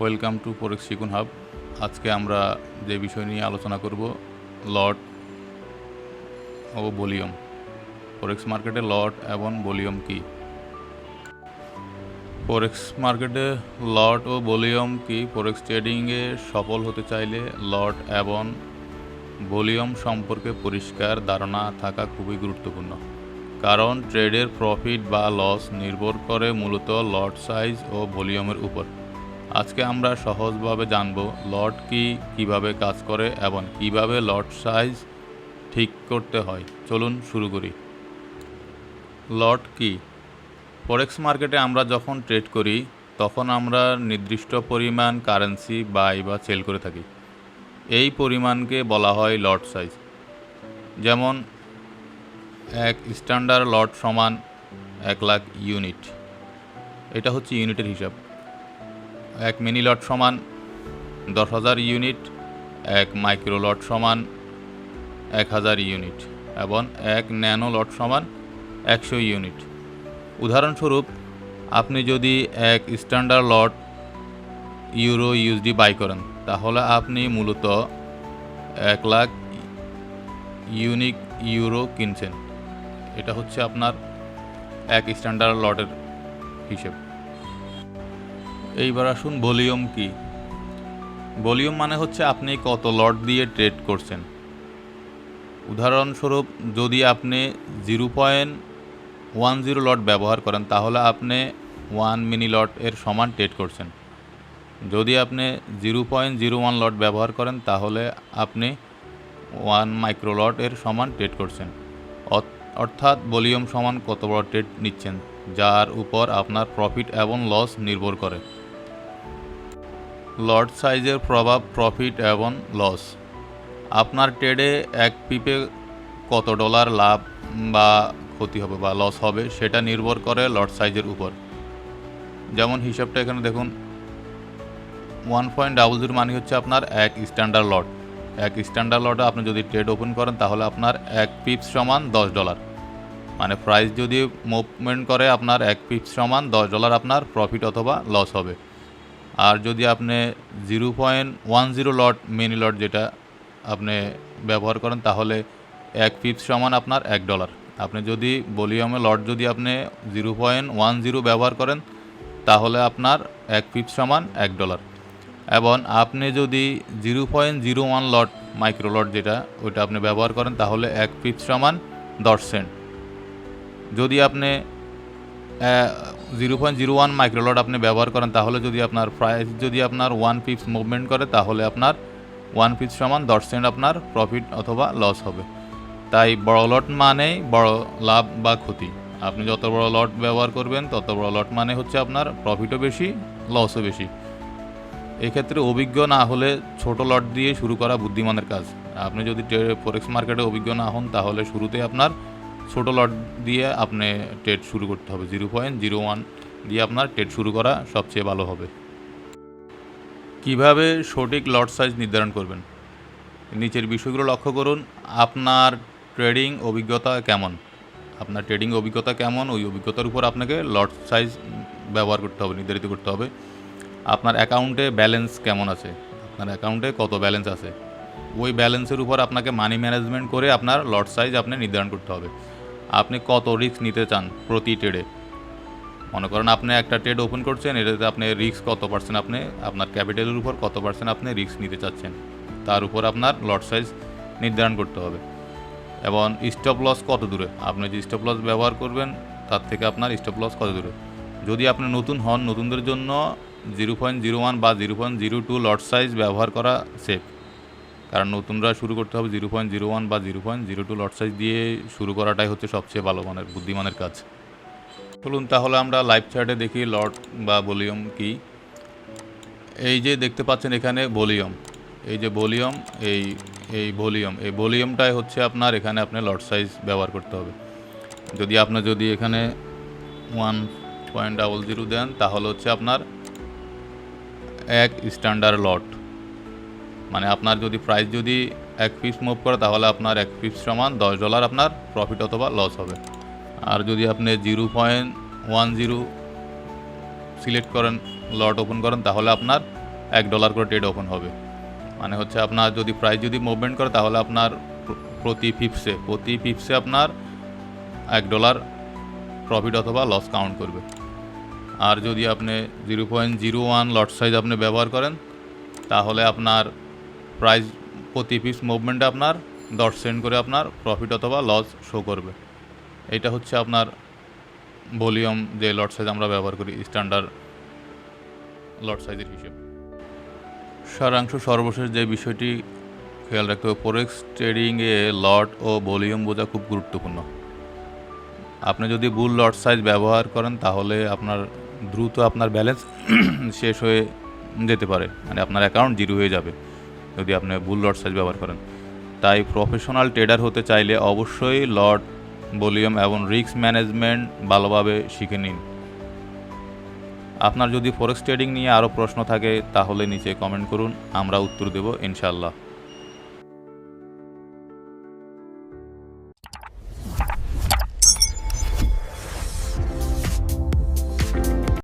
Welcome to forex শিকুন hub. আজকে আমরা যে বিষয় নিয়ে আলোচনা করব লট ও ভলিউম। ফরেক্স মার্কেটে লট এবং ভলিউম কি? ফরেক্স মার্কেটে লট ও ভলিউম কি? ফরেক্স ট্রেডিংয়ে সফল হতে চাইলে লট এবং ভলিউম সম্পর্কে পরিষ্কার ধারণা থাকা খুবই গুরুত্বপূর্ণ। কারণ ট্রেডের প্রফিট বা লস নির্ভর করে মূলত লট সাইজ ও ভলিউমের উপর। আজকে আমরা সহজভাবে জানব লট কি কীভাবে কাজ করে এবং কীভাবে লট সাইজ ঠিক করতে হয়। চলুন শুরু করি। লট কি? ফরেক্স মার্কেটে আমরা যখন ট্রেড করি, তখন আমরা নির্দিষ্ট পরিমাণ কারেন্সি বাই বা সেল করে থাকি। এই পরিমাণকে বলা হয় লট সাইজ। যেমন, এক স্ট্যান্ডার্ড লট সমান এক লাখ ইউনিট। এটা হচ্ছে ইউনিটের হিসাব। এক মিনি লট সমান, দশ হাজার ইউনিট, এক মাইক্রো লট সমান, এক হাজার ইউনিট এবং এক ন্যানো লট সমান একশো ইউনিট। উদাহরণস্বরূপ, আপনি যদি এক standard lot euro USD buy করেন, তাহলে আপনি মূলত এক লাখ ইউনিক ইউরো কিনছেন। এটা হচ্ছে আপনার এক স্ট্যান্ডার্ড লটের হিসেব। এইবার আসুন, ভলিউম কি? ভলিউম মানে হচ্ছে আপনি কত লট দিয়ে ট্রেড করছেন। উদাহরণস্বরূপ, যদি আপনি zero point one zero lot ব্যবহার করেন, তাহলে আপনি ওয়ান মিনি লট এর সমান ট্রেড করছেন। যদি আপনি zero point zero one lot ব্যবহার করেন, তাহলে আপনি ওয়ান মাইক্রো লট এর সমান ট্রেড করছেন। অর্থাৎ ভলিউম সমান কত বড় ট্রেড নিচ্ছেন, যার উপর আপনার প্রফিট এবং লস নির্ভর করে। লট সাইজের প্রভাব, প্রফিট এবং লস। আপনার ট্রেডে এক পিপে কত ডলার লাভ বা ক্ষতি হবে বা লস হবে সেটা নির্ভর করে লট সাইজের উপর। যেমন হিসাবটা এখানে দেখুন, ওয়ান পয়েন্ট ডাবল জিরো মানে হচ্ছে আপনার এক স্ট্যান্ডার্ড লট এক স্ট্যান্ডার্ড লটে আপনি যদি ট্রেড ওপেন করেন তাহলে আপনার এক পিপস সমান দশ ডলার। মানে প্রাইস যদি মুভমেন্ট করে আপনার এক পিপস সমান দশ ডলার আপনার প্রফিট অথবা লস হবে। আর যদি আপনি zero point one zero lot mini lot যেটা আপনি ব্যবহার করেন, তাহলে এক পিপস সমান আপনার এক ডলার আপনি যদি ভলিউমে লট যদি আপনি জিরো পয়েন্ট ওয়ান জিরো ব্যবহার করেন, তাহলে আপনার এক পিপস সমান এক ডলার এবং আপনি যদি zero point zero one lot micro lot যেটা, ওইটা আপনি ব্যবহার করেন, তাহলে এক পিপস সমান দশ সেন্ট যদি আপনি zero point zero one micro lot আপনি ব্যবহার করেন, তাহলে যদি আপনার প্রাইস যদি আপনার ওয়ান পিপস মুভমেন্ট করে, তাহলে আপনার ওয়ান পিপস সমান দশ সেন্ট আপনার প্রফিট অথবা লস হবে। তাই বড় লট মানেই বড় লাভ বা ক্ষতি। আপনি যত বড় লট ব্যবহার করবেন, তত বড় লট মানে হচ্ছে আপনার প্রফিটও বেশি লসও বেশি। এক্ষেত্রে অভিজ্ঞ না হলে ছোট লট দিয়ে শুরু করা বুদ্ধিমানের কাজ। আপনি যদি ফরেক্স মার্কেটে অভিজ্ঞ না হন, তাহলে শুরুতে আপনার ছোট লট দিয়ে আপনি ট্রেড শুরু করতে হবে জিরো পয়েন্ট জিরো ওয়ান দিয়ে আপনার ট্রেড শুরু করা সবচেয়ে ভালো হবে। কীভাবে সঠিক লট সাইজ নির্ধারণ করবেন? নিচের বিষয়গুলো লক্ষ্য করুন, আপনার ট্রেডিং অভিজ্ঞতা কেমন? আপনার ট্রেডিং অভিজ্ঞতা কেমন? ওই অভিজ্ঞতার উপর আপনাকে লট সাইজ ব্যবহার করতে হবে, নির্ধারিত করতে হবে। আপনার অ্যাকাউন্টে ব্যালেন্স কেমন আছে? আপনার অ্যাকাউন্টে কত ব্যালেন্স আছে? ওই ব্যালেন্সের উপর আপনাকে মানি ম্যানেজমেন্ট করে আপনার লট সাইজ আপনি নির্ধারণ করতে হবে। আপনি কত রিস্ক নিতে চান প্রতি ট্রেডে মনে করেন আপনি একটা ট্রেড ওপেন করছেন, এটাতে আপনি রিস্ক কত পার্সেন্ট আপনি, আপনার ক্যাপিটালের উপর কত পার্সেন্ট আপনি রিস্ক নিতে চাচ্ছেন? তার উপর আপনার লট সাইজ নির্ধারণ করতে হবে। এবং স্টপ লস কত দূরে? আপনি যে স্টপ লস ব্যবহার করবেন, তার থেকে আপনার স্টপ লস কত দূরে? যদি আপনি নতুন হন, নতুনদের জন্য জিরো পয়েন্ট জিরো ওয়ান বা zero point zero two lot size ব্যবহার করা সেফ কারণ নতুনরা শুরু করতে হবে জিরো পয়েন্ট জিরো ওয়ান বা zero point zero two lot size দিয়ে শুরু করাটাই হচ্ছে সবচেয়ে ভালো মানের, বুদ্ধিমানের কাজ। চলুন তাহলে আমরা লাইভ চ্যাটে দেখি লট বা ভলিউম কি। এই যে দেখতে পাচ্ছেন এখানে ভলিউম, এই যে ভলিউম, এই এই ভলিউম, এই ভলিউমটাই হচ্ছে আপনার এখানে আপনি লট সাইজ ব্যবহার করতে হবে। যদি আপনার যদি এখানে ওয়ান পয়েন্ট ডাবল জিরো দেন তাহলে হচ্ছে আপনার এক স্ট্যান্ডার্ড লট। মানে আপনার যদি প্রাইস যদি এক পিস মুভ করে, তাহলে আপনার এক পিস সমান দশ ডলার আপনার প্রফিট অথবা লস হবে। আর যদি আপনি zero point one zero select করেন লট ওপেন করেন, তাহলে আপনার এক ডলার করে ট্রেড ওপেন হবে। মানে হচ্ছে আপনার যদি প্রাইস যদি মুভমেন্ট করে, তাহলে আপনার প্রতি ফিপসে প্রতি ফিপসে আপনার এক ডলার প্রফিট অথবা লস কাউন্ট করবে। আর যদি আপনি zero point zero one lot size আপনি ব্যবহার করেন, তাহলে আপনার প্রাইস প্রতি পিস মুভমেন্টে আপনার দশ সেন্ট করে আপনার প্রফিট অথবা লস শো করবে। এইটা হচ্ছে আপনার ভলিউম যে লট সাইজ আমরা ব্যবহার করি স্ট্যান্ডার্ড লট সাইজের হিসেব। সারাংশ সর্বশেষ যে বিষয়টি খেয়াল রাখতে হবে ফরেক্স ট্রেডিংয়ে লট ও ভলিউম বোঝা খুব গুরুত্বপূর্ণ। আপনি যদি বুল লট সাইজ ব্যবহার করেন, তাহলে আপনার দ্রুত আপনার ব্যালেন্স শেষ হয়ে যেতে পারে মানে আপনার অ্যাকাউন্ট জিরো হয়ে যাবে। যদি আপনি বুল লট সাইজ ব্যবহার করেন। তাই প্রফেশনাল ট্রেডার হতে চাইলে অবশ্যই লট ভলিউম এবং রিস্ক ম্যানেজমেন্ট ভালোভাবে শিখে নিন। আপনার যদি ফরেক্স ট্রেডিং নিয়ে আরও প্রশ্ন থাকে, তাহলে নিচে কমেন্ট করুন, আমরা উত্তর দেব ইনশাল্লাহ